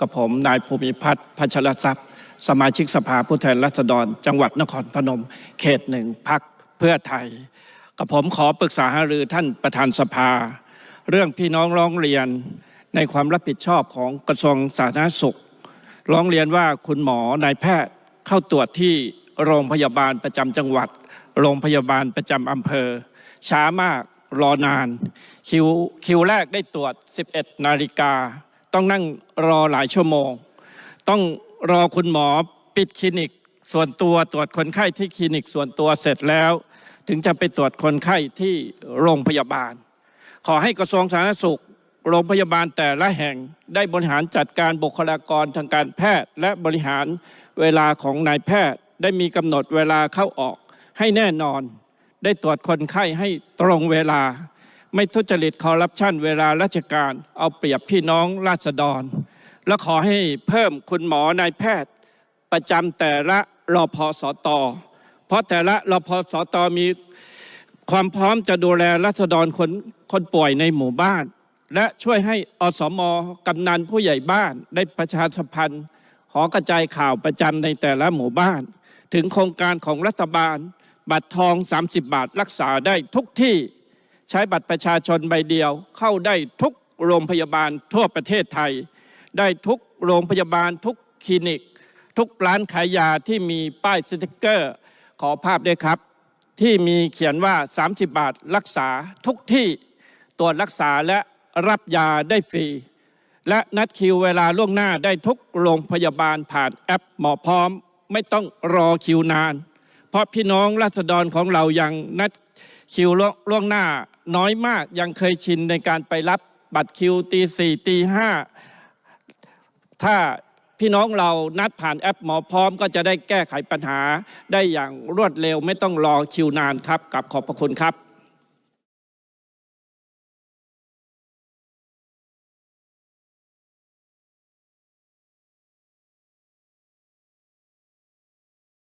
กับผมนายภูมิพัฒน์พัชรทรัพย์ สมาชิกสภาผู้แทนราษฎร จังหวัดนครพนม เขตหนึ่งพักเพื่อไทย กับผมขอปรึกษาหารือท่านประธานสภา เรื่องพี่น้องร้องเรียนในความรับผิดชอบของกระทรวงสาธารณสุข ร้องเรียนว่าคุณหมอนายแพทย์เข้าตรวจที่โรงพยาบาลประจำจังหวัด โรงพยาบาลประจำอำเภอ ช้ามากรอนาน คิวคิวแรกได้ตรวจ 11 นาฬิกา ต้องนั่งรอหลายชั่วโมง ต้องรอคุณหมอปิดคลินิกส่วนตัวตรวจคนไข้ที่คลินิกส่วนตัวเสร็จแล้ว ถึงจะไปตรวจคนไข้ที่โรงพยาบาล ขอให้กระทรวงสาธารณสุข โรงพยาบาลแต่ละแห่งได้บริหารจัดการบุคลากรทางการแพทย์ และบริหารเวลาของนายแพทย์ได้มีกำหนดเวลาเข้าออกให้แน่นอน ได้ตรวจคนไข้ให้ตรงเวลา ไม่ทุจริตคอร์รัปชันเวลาราชการ เอาเปรียบพี่น้องราษฎร และขอให้เพิ่มคุณหมอนายแพทย์ ประจำแต่ละรอพอสตเพราะแต่ละรอพอสตมีความพร้อมจะดูแลรัษฎรคนคนป่วยในหมู่บ้าน และช่วยให้อสมกำนันผู้ใหญ่บ้านได้ประชาสัมพันธ์หอกระจายข่าวประจำในแต่ละหมู่บ้าน ถึงโครงการของรัฐบาล บัตรทอง 30 บาทรักษาได้ทุกที่ ใช้บัตรประชาชนใบเดียว เข้าได้ทุกโรงพยาบาลทั่วประเทศไทย ได้ทุกโรงพยาบาลทุกคลินิก ทุกร้านขายยาที่มีป้ายสติกเกอร์ ขอภาพด้วยครับ ที่มีเขียนว่า 30 บาทรักษาทุกที่ตรวจรักษาและรับยาได้ฟรี และนัดคิวเวลาล่วงหน้าได้ทุกโรงพยาบาลผ่านแอปหมอพร้อม ไม่ต้องรอคิวนาน เพราะพี่น้องราษฎรของเรายังนัดคิวล่วงหน้า น้อยมากยังเคยชินในการไปรับบัตรคิวตีสี่ตีห้าถ้าพี่น้องเรานัดผ่านแอปหมอพร้อมก็จะได้แก้ไขปัญหา ได้อย่างรวดเร็วไม่ต้องรอคิวนานครับกับขอบพระคุณครับ